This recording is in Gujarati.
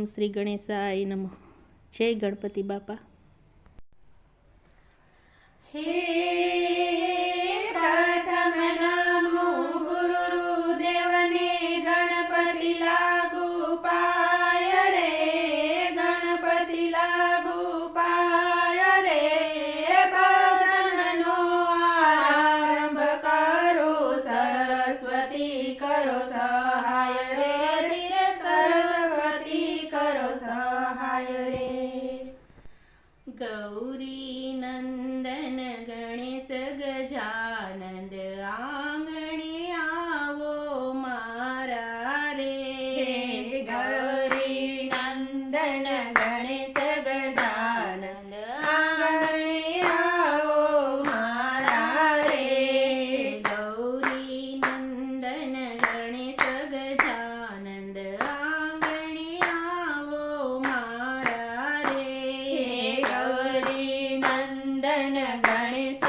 ઓમ શ્રી ગણેશાય નમઃ. જય ગણપતિ બાપા. હે ಗೌರಿ ನಂದನ ಗಣೇಶ